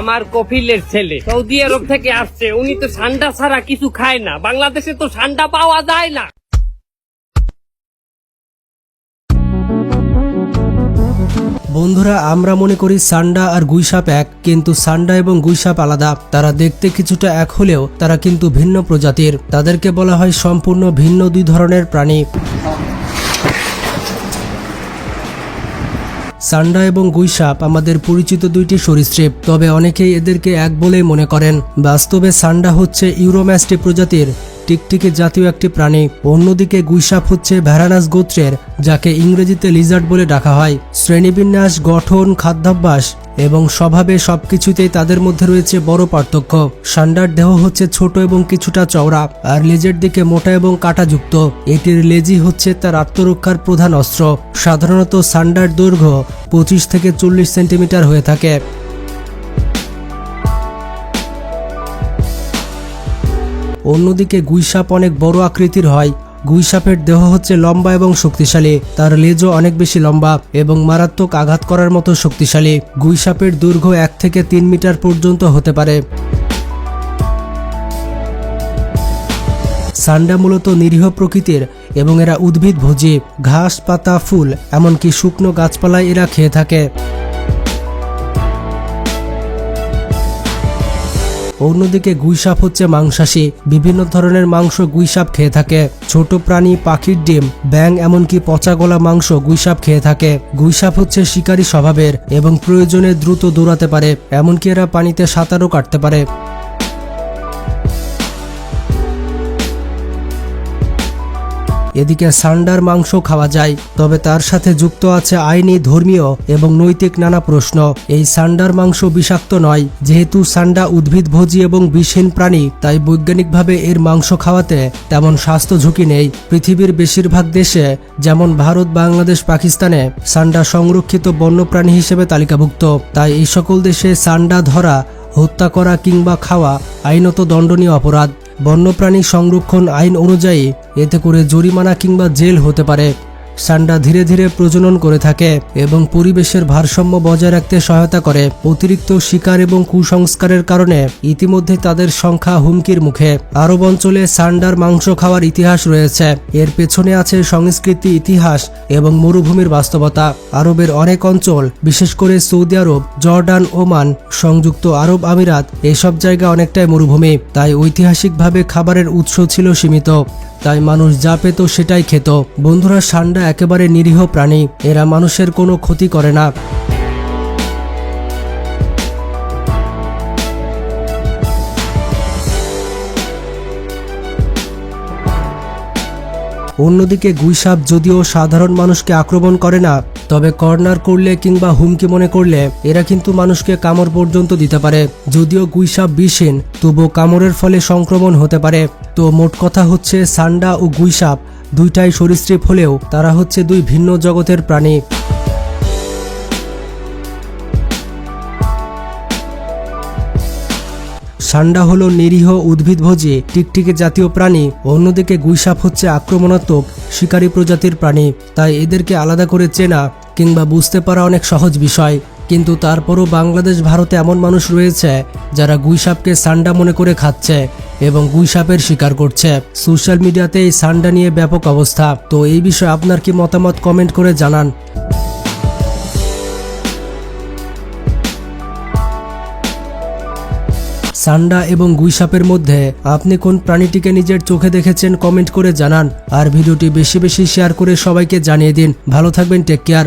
আমার কপিলের ছেলে। সৌদি আরব থেকে আসছে। উনি তো ঠান্ডা ছাড়া কিছু খায় না। বাংলাদেশে তো ঠান্ডা পাওয়া যায় না। বন্ধুরা, আমরা মনে করি সান্ডা আর গুইসাপ এক, কিন্তু সান্ডা এবং গুইসাপ আলাদা। তারা দেখতে কিছুটা এক হলেও তারা কিন্তু ভিন্ন প্রজাতির। তাদেরকে বলা হয় সম্পূর্ণ ভিন্ন দুই ধরনের প্রাণী। সান্ডা এবং গুইসাপ আমাদের পরিচিত দুইটি সরীসৃপ, তবে অনেকেই এদেরকে এক বলেই মনে করেন। বাস্তবে সান্ডা হচ্ছে ইউরোম্যাস্টি প্রজাতির টিকটিকি জাতীয় একটি প্রাণী, অন্যদিকে গুইসাপ হচ্ছে ভ্যারানাস গোত্রের, যাকে ইংরেজিতে লিজার্ড বলে ডাকা হয়। শ্রেণীবিন্যাস, গঠন, খাদ্যাভ্যাস এবং স্বভাবে সবকিছুতেই তাদের মধ্যে রয়েছে বড় পার্থক্য। সান্ডার দেহ হচ্ছে ছোট এবং কিছুটা চওড়া, আর লেজের দিকে মোটা এবং কাঁটাযুক্ত। এটির লেজি হচ্ছে তার আত্মরক্ষার প্রধান অস্ত্র। সাধারণত সান্ডার দৈর্ঘ্য পঁচিশ থেকে চল্লিশ সেন্টিমিটার হয়ে থাকে। অন্যদিকে গুইসাপ অনেক বড় আকৃতির হয়। গুইসাপের দেহ হচ্ছে লম্বা এবং শক্তিশালী, তার লেজও অনেক বেশি লম্বা এবং মারাত্মক আঘাত করার মতো শক্তিশালী। গুইসাপের দৈর্ঘ্য এক থেকে তিন মিটার পর্যন্ত হতে পারে। সান্ডা মূলত নিরীহ প্রকৃতির এবং এরা উদ্ভিদ ভোজী ঘাস, পাতা, ফুল, এমনকি শুকনো গাছপালায় এরা খেয়ে থাকে। অন্যদিকে গুইসাপ হচ্ছে মাংসাশী। বিভিন্ন ধরনের মাংস গুইসাপ খেয়ে থাকে। ছোট প্রাণী, পাখির ডিম ব্যাং এমনকি পচা গলা মাংস গুইসাপ খেয়ে থাকে। গুইসাপ হচ্ছে শিকারী স্বভাবের এবং প্রয়োজনে দ্রুত দৌড়াতে পারে, এমনকি এরা পানিতে সাঁতারও কাটতে পারে। এদিকে সান্ডার মাংস খাওয়া যায়, তবে তার সাথে যুক্ত আছে আইনি, ধর্মীয় এবং নৈতিক নানা প্রশ্ন। এই সান্ডার মাংস বিষাক্ত নয়, যেহেতু সান্ডা উদ্ভিদভোজী এবং বিষহীন প্রাণী, তাই বৈজ্ঞানিকভাবে এর মাংস খাওয়াতে তেমন স্বাস্থ্য ঝুঁকি নেই। পৃথিবীর বেশিরভাগ দেশে, যেমন ভারত, বাংলাদেশ, পাকিস্তানে, সান্ডা সংরক্ষিত বন্যপ্রাণী হিসেবে তালিকাভুক্ত। তাই এই সকল দেশে সান্ডা ধরা, হত্যা করা কিংবা খাওয়া আইনত দণ্ডনীয় অপরাধ। বন্যপ্রাণী সংরক্ষণ আইন অনুযায়ী এতে করে জরিমানা কিংবা জেল হতে পারে। সান্ডা ধীরে ধীরে প্রজনন করে থাকে এবং পরিবেশের ভারসাম্য বজায় রাখতে সহায়তা করে অতিরিক্ত শিকার এবং কুসংস্কারের কারণে ইতিমধ্যে তাদের সংখ্যা হুমকির মুখে। আরব অঞ্চলে সান্ডার মাংস খাওয়ার ইতিহাস রয়েছে। এর পেছনে আছে সংস্কৃতি, ইতিহাস এবং মরুভূমির বাস্তবতা। আরবের অনেক অঞ্চল, বিশেষ করে সৌদি আরব, জর্ডান, ওমান, সংযুক্ত আরব আমিরাত, এসব জায়গা অনেকটাই মরুভূমি। তাই ঐতিহাসিকভাবে খাবারের উৎস ছিল সীমিত। তাই মানুষ যা পেত সেটাই খেত। বন্ধুরা, সান্ডা একেবারে নিরীহ প্রাণী। এরা মানুষের কোনো ক্ষতি করে না। অন্যদিকে গুইসাপ যদিও সাধারণ মানুষকে আক্রমণ করে না, তবে কর্নার করলে কিংবা হুমকি মনে করলে এরা কিন্তু মানুষকে কামড় পর্যন্ত দিতে পারে। যদিও গুইসাপ বিষহীন তবুও কামড়ের ফলে সংক্রমণ হতে পারে। তো মোট কথা হচ্ছে সান্ডা ও গুইসাপ দুইটাই সরীসৃপ হলেও তারা হচ্ছে দুই ভিন্ন জগতের প্রাণী। সান্ডা হলো নিরীহ উদ্ভিদভোজী, টিকটিকি জাতীয় প্রাণী, অন্যদিকে গুইসাপ হচ্ছে আক্রমণাত্মক, শিকারী প্রজাতির প্রাণী। তাই এদেরকে আলাদা করে চেনা কিংবা বুঝতে পারা অনেক সহজ বিষয়। কিন্তু তারপরও বাংলাদেশ, ভারতে এমন মানুষ রয়েছে যারা গুইসাপকে সান্ডা মনে করে খাচ্ছে। এবং গুইসাপের শিকার করছে। সোশ্যাল মিডিয়াতে এই সান্ডা নিয়ে ব্যাপক অবস্থা। তো এই বিষয়ে আপনার কি মতামত কমেন্ট করে জানান। সান্ডা এবং গুইসাপের মধ্যে আপনি কোন প্রাণীটিকে নিজের চোখে দেখেছেন কমেন্ট করে জানান। আর ভিডিওটি বেশি বেশি শেয়ার করে সবাইকে জানিয়ে দিন। ভালো থাকবেন, টেক কেয়ার।